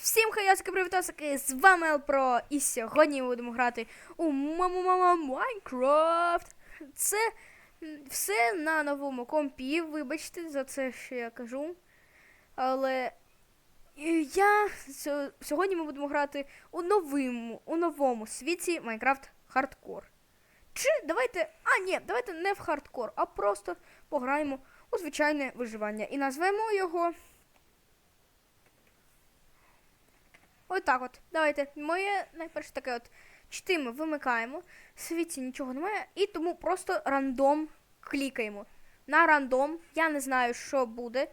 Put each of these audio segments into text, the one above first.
всім хайоски привітосики, з вами Елпро, і сьогодні ми будемо грати у Мама Майнкрафт. Це все на новому компі, вибачте за це, що я кажу. Але е, я сьогодні ми будемо грати у новому, у новому світі Майнкрафт Хардкор. Чи давайте. А, ні, давайте не в хардкор, а просто пограємо у звичайне виживання. І назвемо його. Ось так от. Давайте. Моє найперше таке от. Чти ми вимикаємо. В світі нічого немає. І тому просто рандом клікаємо. На рандом. Я не знаю, що буде.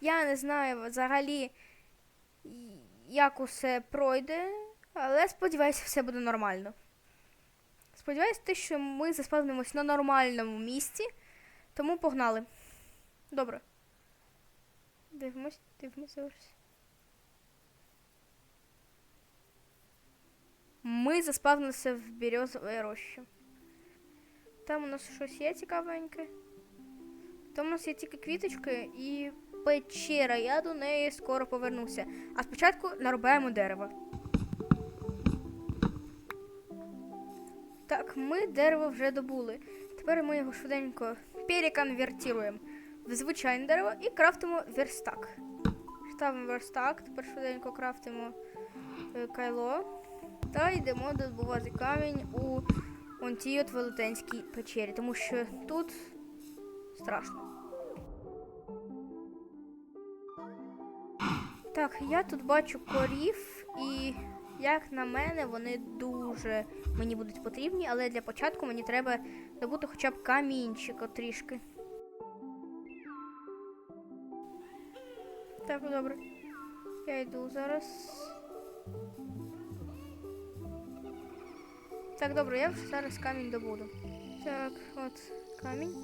Я не знаю взагалі, як усе пройде. Але сподіваюся, все буде нормально. Сподіваюся, те, що ми заспавнимось на нормальному місці. Тому погнали. Добре. Дивимось, дивимось Ми заспавнилися в березовій рощі. Там у нас щось є цікавеньке. Там у нас є тільки квіточки і печера. Я до неї скоро повернуся. А спочатку нарубаємо дерево. Так, ми дерево вже добули. Тепер ми його швиденько переконвертуємо в звичайне дерево і крафтимо верстак. Ставимо верстак, тепер швиденько крафтимо е, кайло. Та йдемо добувати камінь у вон тій от велетенській печері, тому що тут страшно. Так, я тут бачу корів, і як на мене, вони дуже мені будуть потрібні, але для початку мені треба добути хоча б камінчика трішки. Так, добре. Я йду зараз. Так, добре, я зараз камінь добуду. Так, от камінь.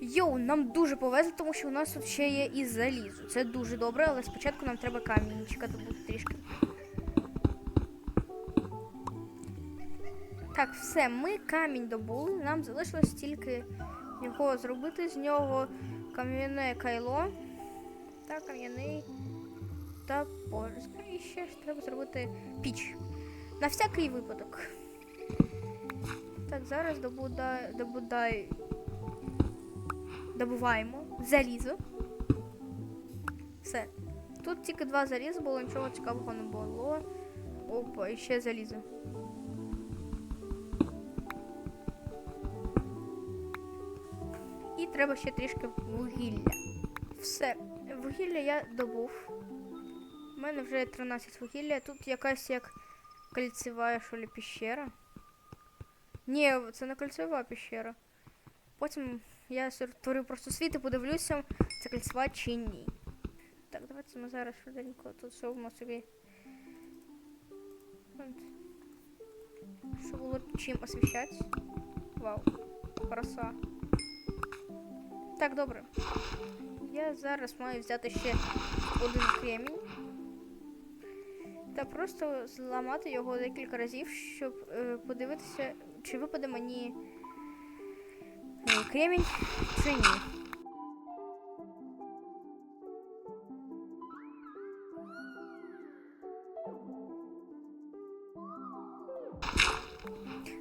Йоу, нам дуже повезло, тому що у нас тут ще є і залізо. Це дуже добре, але спочатку нам треба камінчика добути трішки. Так, все, ми камінь добули. Нам залишилось тільки його зробити з нього кам'яне кайло та кам'яний топор. І ще ж треба зробити піч. На всякий випадок. Так, зараз добудай, добудай, добуваємо залізо. Все. Тут тільки два заліза було, нічого цікавого не було. Опа, і ще залізо. І треба ще трішки вугілля. Все, вугілля я добув. У мене вже 13 вугілля. Тут якась як кольцева що ли, піщера. Ні, це не кольцева піщера. Потім я створю просто світ і подивлюся, це кольцева чи ні. Так, давайте ми зараз швиденько тут зробимо собі. Щоб було чим освіщати. Вау, краса. Так, добре. Я зараз маю взяти ще один кремінь. Та просто зламати його декілька разів, щоб е, подивитися, чи випаде мені е, кремінь чи ні.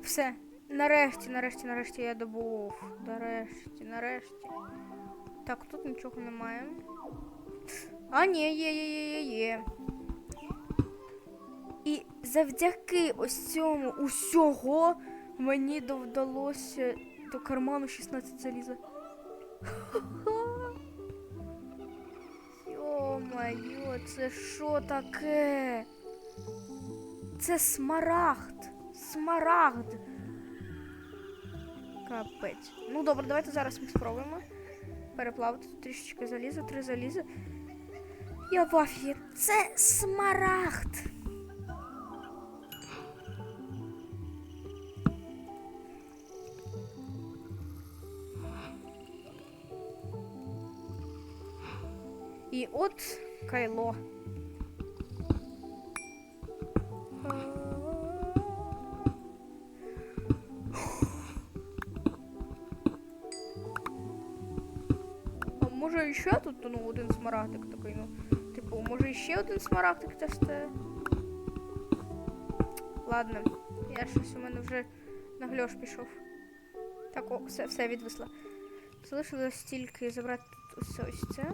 Все. Нарешті, нарешті, нарешті я добув. Нарешті, нарешті. Так, тут нічого немає. А, ні, є, є, є, є, є. І завдяки ось цьому усього мені до- вдалося до карману 16 заліза. Йо-моє, це що таке? Це смарагд. Смарагд. Капець. Ну добре, давайте зараз ми спробуємо переплавити тут трішечки заліза, три заліза. Я в. Це смарагд. І от кайло. А може ще тут ну, один смарагдик такий, ну, типу. Може ще один смарагдик дасте? Ладно, я щось у мене вже на гльош пішов. Так, о, все, все відвисла. Залишилось тільки забрати ось, ось це.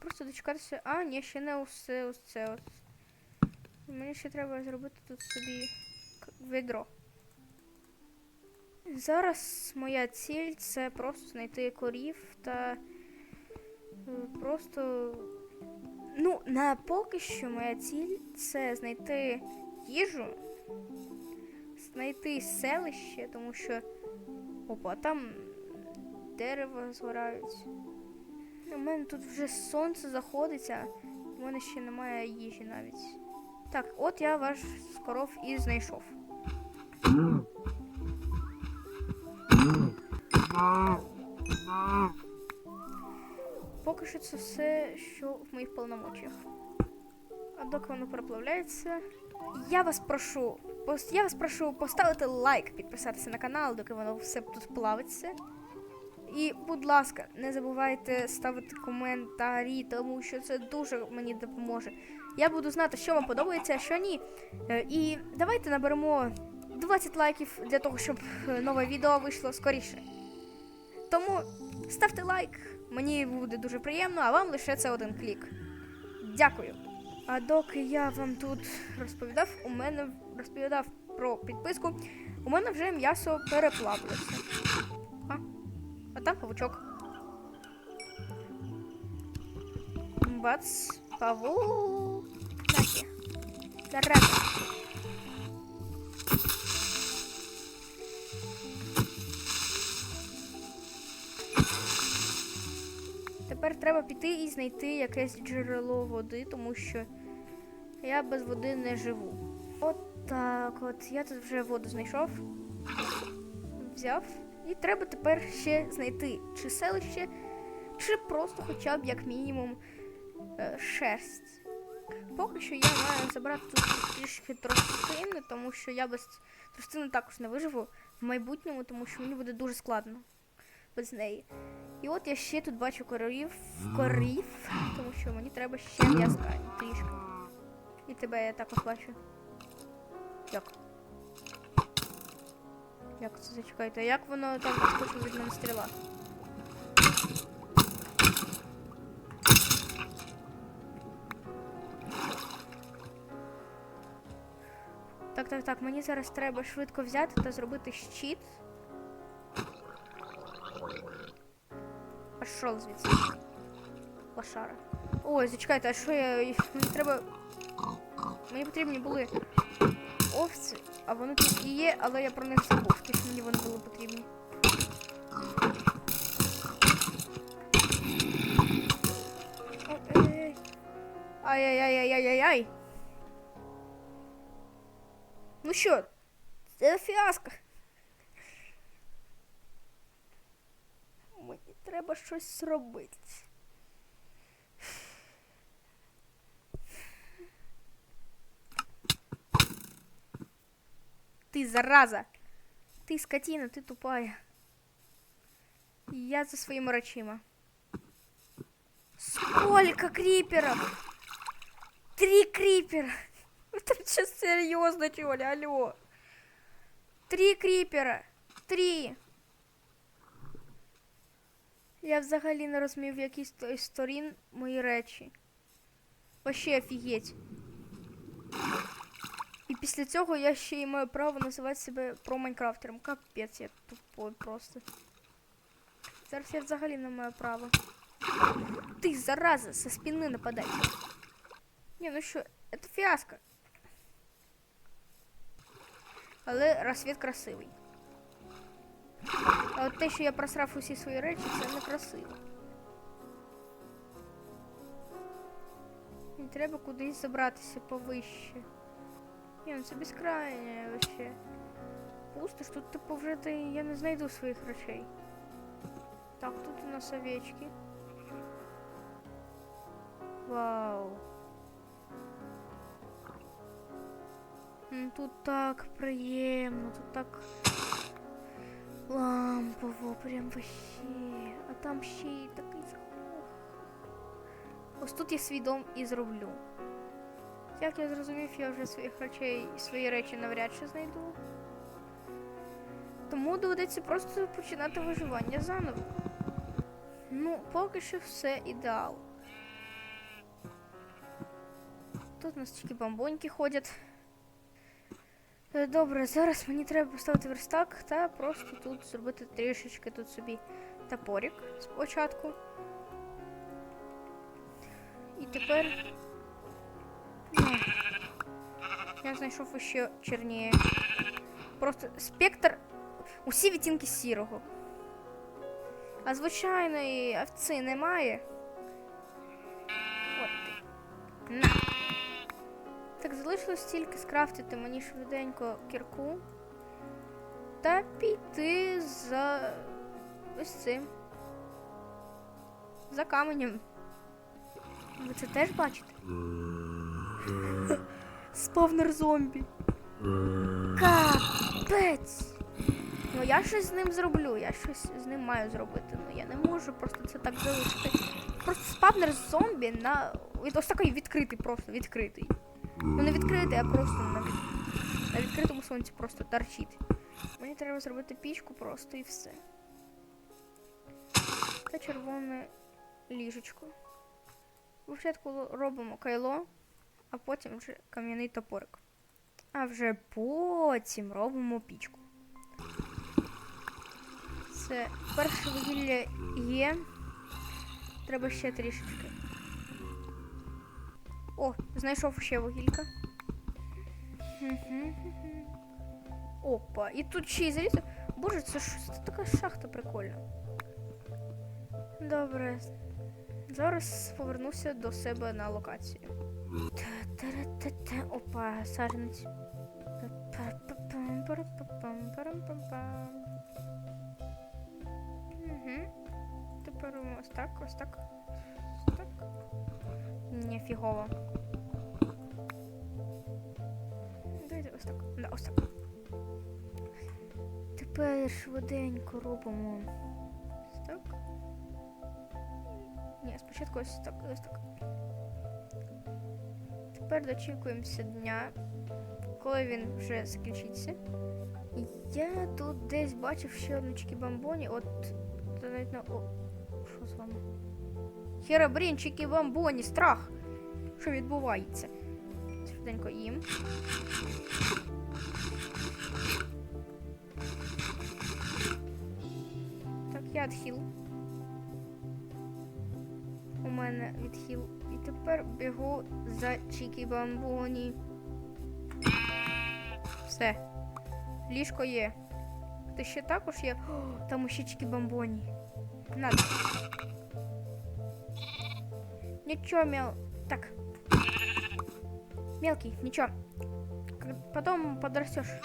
Просто дочекатися. А, ні, ще не усе ось це от. Мені ще треба зробити тут собі відро. Зараз моя ціль це просто знайти корів та е, просто. Ну, на поки що моя ціль це знайти їжу, знайти селище, тому що. Опа, там дерева згорають. У мене тут вже сонце заходиться, у мене ще немає їжі навіть. Так, от я ваш коров і знайшов. Поки що це все, що в моїх повномочіях. А доки воно переплавляється, я вас прошу, я вас прошу поставити лайк, підписатися на канал, доки воно все тут плавиться. І, будь ласка, не забувайте ставити коментарі, тому що це дуже мені допоможе. Я буду знати, що вам подобається, а що ні. Е, І давайте наберемо 20 лайків для того, щоб е, нове відео вийшло скоріше. Тому ставте лайк, мені буде дуже приємно, а вам лише це один клік. Дякую. А доки я вам тут розповідав, у мене розповідав про підписку, у мене вже м'ясо переплавилося. А, там павучок. Бац. Наки. Зараза. Тепер треба піти і знайти якесь джерело води, тому що я без води не живу. От так, от я тут вже воду знайшов, взяв. І треба тепер ще знайти чи селище, чи просто хоча б як мінімум е, шерсть. Поки що я маю забрати тут трішки тростини, тому що я без тростини також не виживу в майбутньому, тому що мені буде дуже складно без неї. І от я ще тут бачу корів, корів, тому що мені треба ще м'язка трішки. І тебе я також бачу. Як? Як це зачекайте? Як воно так відскочило від мене стріла? Так, так, так, мені зараз треба швидко взяти та зробити щит. Пішов звідси. Лошара. Ой, зачекайте, а що я. Мені треба. Мені потрібні були овці, а вони тут і є, але я про них забув, ті, що мені вони були потрібні. Ай-яй-яй-яй-яй-яй-яй. Ну що, це фіаско. Мені треба щось зробити. Ты зараза! Ты скотина, ты тупая. Я за своими рачима. Сколько криперов? Три крипера. Это что, серьезно, что ли? Алло. Три крипера. Три. Я взагалі не розумів, в якій з той сторін мої речі. Вообще офігеть. І після цього я ще й маю право називати себе про Майнкрафтером. Капець, я тупой просто. Зараз я взагалі не маю права. Ти, зараза, со спини нападай. Ні, ну що, це фіаско. Але розсвіт красивий. А от те, що я просрав усі свої речі, це не красиво. Мені треба кудись забратися повище. Ні, ну це безкрайнє вообще. Пусто ж тут типу вже ти, я не знайду своїх речей. Так, тут у нас овечки. Вау. Тут так приємно, тут так лампово, прям вообще. А там ще й такий. Ось тут я свій дом і зроблю. Як я зрозумів, я вже своїх речей, свої речі навряд чи знайду. Тому доведеться просто починати виживання заново. Ну, поки що все ідеал. Тут у нас тільки бомбоньки ходять. Е, Добре, зараз мені треба поставити верстак та просто тут зробити трішечки тут собі топорик спочатку. І тепер. Я знайшов ще чорніє. Просто спектр. Усі відтінки сірого. А звичайної овці немає. От. На. Так, залишилось тільки скрафтити мені швиденько кірку та піти за ось цим. За каменем. Ви це теж бачите? Спавнер зомбі. Капець. Ну я щось з ним зроблю, я щось з ним маю зробити. Ну я не можу просто це так залишити. Просто спавнер зомбі на. Ось такий відкритий, просто відкритий. Ну не відкритий, а просто на, від... на відкритому сонці просто торчить. Мені треба зробити пічку просто і все. Та червоне ліжечко. Спочатку робимо кайло, а потім вже кам'яний топорик. А вже потім робимо пічку. Це перше вугілля є. Треба ще трішечки. О, знайшов ще вугілька. Опа, і тут ще й залізо. Боже, це ж це така шахта прикольна. Добре. Зараз повернуся до себе на локацію. Опа, саженець. Мгм. Тепер ось так, ось так. Ось так. Ні, фігово. Давайте ось так. Да, ось так. Тепер швиденько робимо. Ось так. Ні, спочатку ось так, ось так. Тепер дочікуємося дня, коли він вже закінчиться. І Я тут десь бачив ще одну чікі-бамбоні. От навіть на. О, що з вами? Херабрін, чікі-бамбоні, страх. Що відбувається? Швиденько їм. Так, я відхил. У мене відхил. І тепер бігу за Чікі Бамбоні. Все. Ліжко є. Ти ще також є. О, там ще Чікі Бамбоні. Надо. Нічого, мел. Так. Мелкий, ничего. К- Потом подрастешь.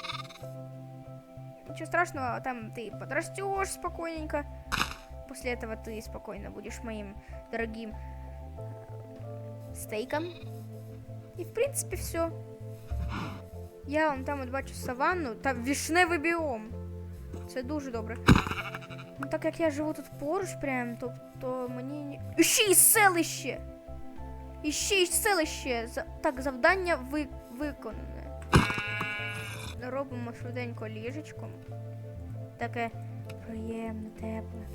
Ничего страшного, там ты подрастешь спокойненько. После этого ты спокойно будешь моим дорогим э, стейком. И в принципе все. Я вон там от бачу саванну та вішневий біом. Це дуже добре. Ну так як я живу тут поруч, прям, то, то мені. ні- І ще й селище! І ще й селище. Так, завдання ви... виконане. Робимо швиденько ліжечком. Таке приємне, тепле.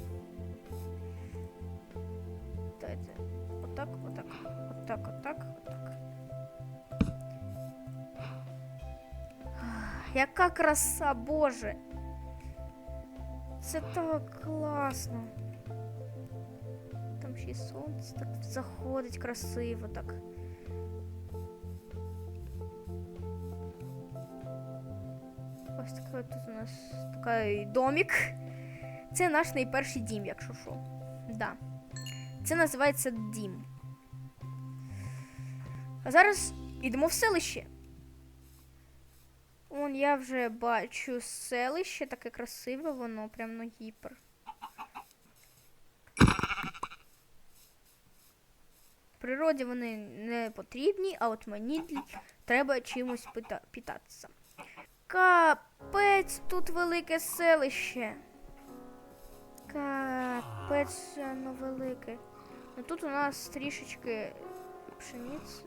Отак, отак, отак, отак. Яка краса, Боже! Це так класно. Там ще й сонце так заходить красиво так. Ось от тут у нас такий домик. Це наш найперший дім, якщо що. Да. Це називається дім. А зараз йдемо в селище. Вон я вже бачу селище, таке красиве, воно прям ну гіпер. Природі вони не потрібні, а от мені треба чимось пита- питатися. Капець, тут велике селище. Капець, воно велике. Ну тут у нас трішечки пшениці.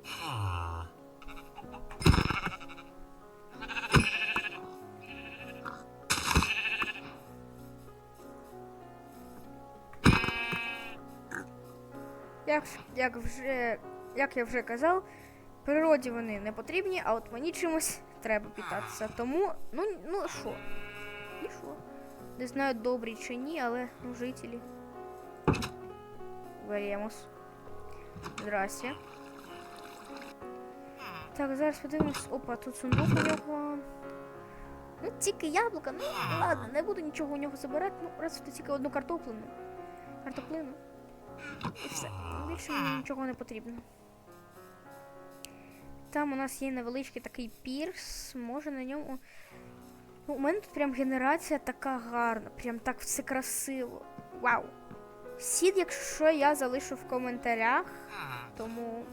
Як, як вже як я вже казав, природі вони не потрібні, а от мені чимось треба питатися. Тому, ну, ну що? І що? Не знаю, добрі чи ні, але ну, жителі. Веремос. Здрасте. Так, зараз подивимось. Опа, тут сундук у нього. Ну, тільки яблука, ну ладно, не буду нічого у нього забирати. Ну, раз то тільки одну картоплину. Картоплину. І все. Більше мені нічого не потрібно. Там у нас є невеличкий такий пірс. Може на ньому. Ну, у мене тут прям генерація така гарна, прям так все красиво. Вау! Сід, якщо я залишу в коментарях, тому.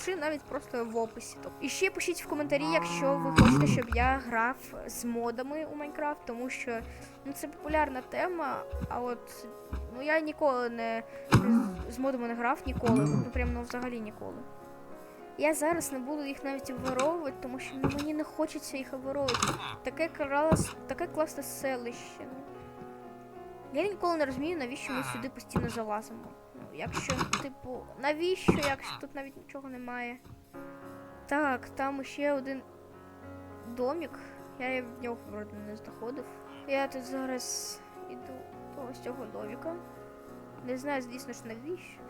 Ну, чи навіть просто в описі. І ще пишіть в коментарі, якщо ви хочете, щоб я грав з модами у Майнкрафт, тому що ну, це популярна тема, а от ну я ніколи не з- модами не грав ніколи. Ну прям ну взагалі ніколи. Я зараз не буду їх навіть обворовувати, тому що ну, мені не хочеться їх обворовувати. Таке клас, таке класне селище. Я ніколи не розумію, навіщо ми сюди постійно залазимо. Ну, якщо, типу, навіщо, якщо тут навіть нічого немає. Так, там ще один домик. Я в нього вроде не знаходив. Я тут зараз іду до ось цього домика. Не знаю, звісно ж, навіщо.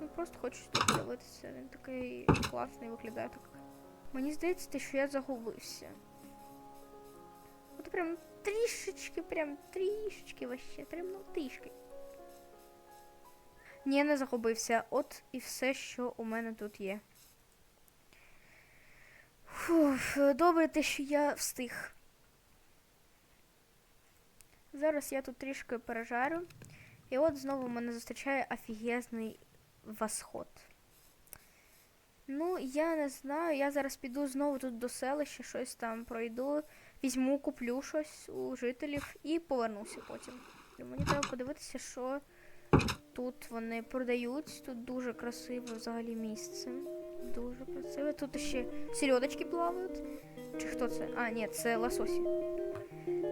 Ну, просто хочу тут подивитися. Він такий класний виглядає так. Мені здається, що я загубився. От прям трішечки, прям трішечки вообще, прям ну трішки. Ні, не загубився. От і все, що у мене тут є. Фух, добре те, що я встиг. Зараз я тут трішки пережарю. І от знову мене зустрічає офігезний восход. Ну, я не знаю. Я зараз піду знову тут до селища, щось там пройду, візьму, куплю щось у жителів і повернуся потім. Мені треба подивитися, що тут вони продають. Тут дуже красиве взагалі місце. Дуже красиве. Тут ще сільодочки плавають. Чи хто це? А, ні, це лососі.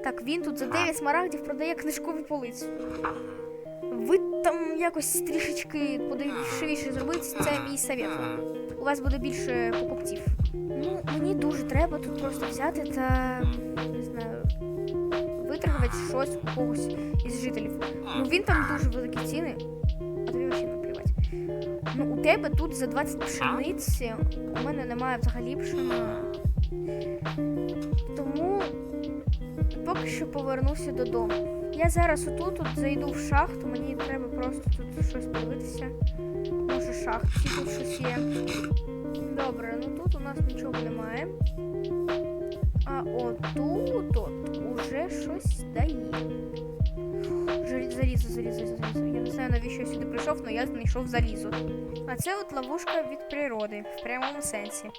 Так, він тут за 9 смарагдів продає книжкову полицю. Ви там якось трішечки подешевіше зробити, це мій совет. У вас буде більше покупців. Ну, мені дуже треба тут просто взяти та не знаю, виторгувати щось у когось із жителів. Ну він там дуже великі ціни, а тобі взагалі наплівати. Ну, у тебе тут за 20 пшениці, у мене немає взагалі пшена. Поки що повернуся додому. Я зараз отут тут зайду в шахту, мені треба просто тут щось подивитися. Може шахті тут щось є. Добре, ну тут у нас нічого немає. А отут от уже щось дає. Залізо, залізо, залізо. Я не знаю, навіщо я сюди прийшов, але я знайшов залізо. А це от ловушка від природи, в прямому сенсі.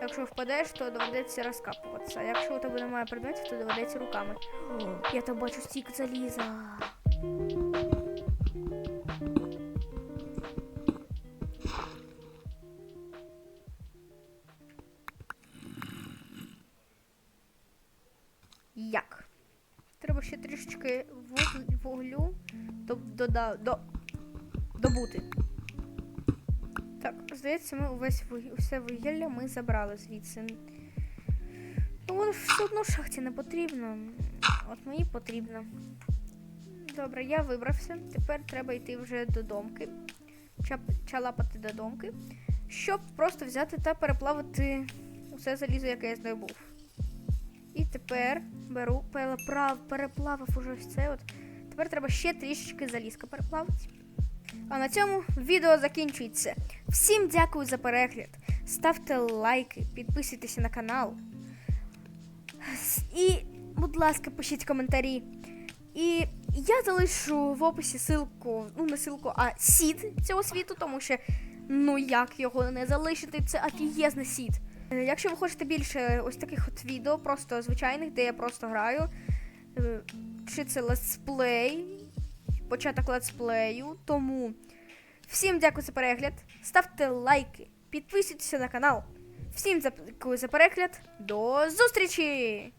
Якщо впадеш, то доведеться розкапуватися. Якщо у тебе немає предметів, то доведеться руками. О, я там бачу стік заліза. Як? Треба ще трішечки вуг- вуглю до, дода, до, здається, ми увесь усе вугілля ми забрали звідси. Ну, все одно шахті не потрібно. От мені потрібно. Добре, я вибрався. Тепер треба йти вже до домки. Чалапати до домки. Щоб просто взяти та переплавити усе залізо, яке я здобув. І тепер беру, переплав, переплавив уже це. От. Тепер треба ще трішечки залізка переплавити. А на цьому відео закінчується. Всім дякую за перегляд. Ставте лайки, підписуйтесь на канал. І, будь ласка, пишіть коментарі. І я залишу в описі ссылку, ну не ссылку, а сід цього світу, тому що ну як його не залишити, це офігезний сід. Е, Якщо ви хочете більше ось таких от відео, просто звичайних, де я просто граю, е, чи це летсплей, початок летсплею, тому всім дякую за перегляд. Ставте лайки, підписуйтеся на канал. Всім дякую за перегляд. До зустрічі!